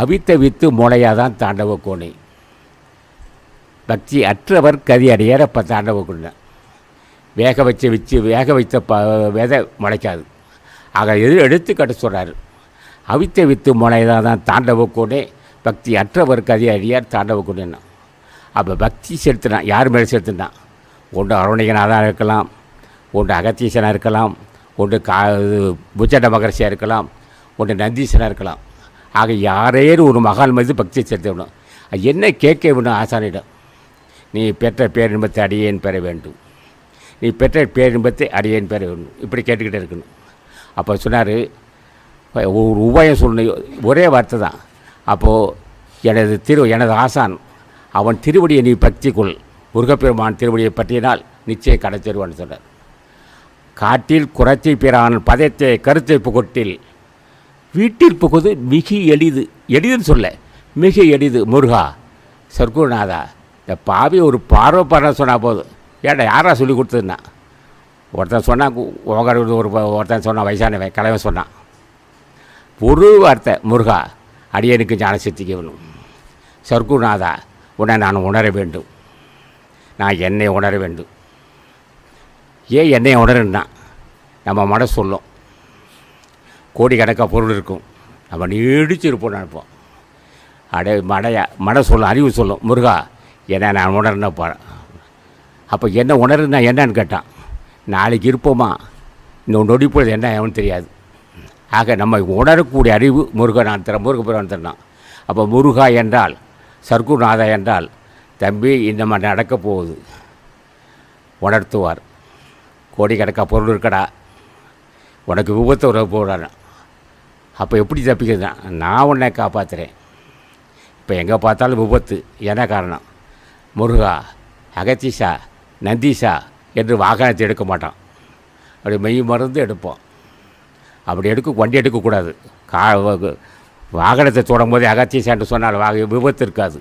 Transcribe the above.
அவித்த with மூளையாதான் தாண்டவ கோணி. பக்தி அற்றவர் கதி அடையற தாண்டவ கோணி வேக வச்ச வச்சு வேக வைத்த ப விதை முளைக்காது. ஆக எது எடுத்துக்காட்டு சொல்கிறார் அவித்த வித்து முளையாக தான் தாண்டவ கோணே பக்தி அற்றவர் கதி அடியார் தாண்டவ கோணின்னா. அப்போ பக்தி செலுத்தினான் யார் மேலே செலுத்தினான் ஒன்று அருணிகனாக இருக்கலாம் ஒன்று அகத்தீசனாக இருக்கலாம் ஒன்று கா இது புஜண்ட மகர்ஷியாக இருக்கலாம் ஒன்று நந்தீசனாக இருக்கலாம். ஆக யாரேனும் ஒரு மகான் மீது பக்தி செலுத்தணும். அது என்ன கேட்க வேணும் ஆசானிடம்? நீ பெற்ற பேரின்பத்தை அடியேன் பெற வேண்டும். நீ பெற்ற பேரின்பத்தை அடியேன் பெற வேண்டும். இப்படி கேட்டுக்கிட்டே இருக்கணும். அப்போ சொன்னார் ஒரு உபாயம் சொல்லணும். ஒரே வார்த்தை தான். அப்போது எனது திரு எனது ஆசான் அவன் திருவடியை நீ பக்திக்குள் முருகப்பெருமான் திருவடியை பற்றினால் நிச்சயம் கிடைச்சிருவான்னு சொன்னார். காட்டில் குறைச்சி பிறான் பதத்தை கருத்தை புகட்டில் வீட்டிற்போது மிக எளிது. எளிதுன்னு சொல்ல மிக எளிது முருகா. சர்க்குருநாதா இந்த பாவி ஒரு பார்வை பண்ண சொன்னால் போதும் ஏன்டா யாரா சொல்லி கொடுத்ததுன்னா? ஒருத்தன் சொன்னான் உங்கள் ஒரு ஒருத்தன் சொன்னான் வயசானவன் கலைவன் சொன்னான் ஒரு வார்த்தை முருகா அடியனுக்கு ஞான சித்திக்க வேணும் சர்க்குநாதா உன்னை நான் உணர வேண்டும். நான் என்னை உணர வேண்டும். ஏன் என்னை உணருன்னா நம்ம மனசு சொல்லும் கோடிக்கணக்காக பொருள் இருக்கும். நம்ம நீடிச்சு இருப்போம் நினைப்போம். அடே மடையா மட சொல்லும் அறிவு சொல்லும். முருகா என்ன நான் உணர்ன போகிறேன் அப்போ என்ன உணருன்னா என்னன்னு கேட்டான். நாளைக்கு இருப்போமா? இன்னும் நொடிப்பொழுது என்ன ஆகும்னு தெரியாது. ஆக நம்ம உணரக்கூடிய அறிவு முருகனான் தர முருகபுரான் தரணும் அப்போ முருகா என்றால் சர்க்குநாதா என்றால் தம்பி இந்த மாதிரி நடக்க போகுது. உணர்த்துவார். கோடிக்கணக்காக பொருள் இருக்கடா. உனக்கு விபத்து உறவு போடுறான் அப்போ எப்படி தப்பிக்கிறது நான் உன்னை காப்பாற்றுறேன் இப்போ எங்கே பார்த்தாலும் விபத்து. என்ன காரணம்? முருகா அகத்தீஷா நந்தீஷா என்று வாகனத்தை எடுக்க மாட்டான். அப்படி மெய் மருந்து எடுப்போம். அப்படி எடுக்க வண்டி எடுக்கக்கூடாது. கா வாகனத்தை தொடும் போதே அகத்தீஷான்னு சொன்னால் வாக விபத்து இருக்காது.